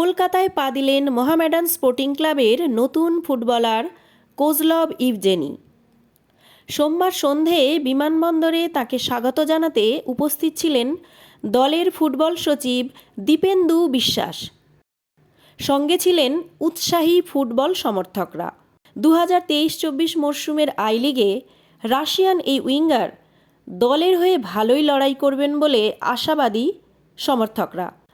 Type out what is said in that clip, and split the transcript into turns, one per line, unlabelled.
কলকাতায় পা দিলেন মোহামেডান স্পোর্টিং ক্লাবের নতুন ফুটবলার কোজলভ ইভজেনি। সোমবার সন্ধে বিমানবন্দরে তাকে স্বাগত জানাতে উপস্থিত ছিলেন দলের ফুটবল সচিব দীপেন্দু বিশ্বাস। সঙ্গে ছিলেন উৎসাহী ফুটবল সমর্থকরা। দু হাজার তেইশ চব্বিশ মরশুমের আই লিগে রাশিয়ান এই উইঙ্গার দলের হয়ে ভালোই লড়াই করবেন বলে আশাবাদী সমর্থকরা।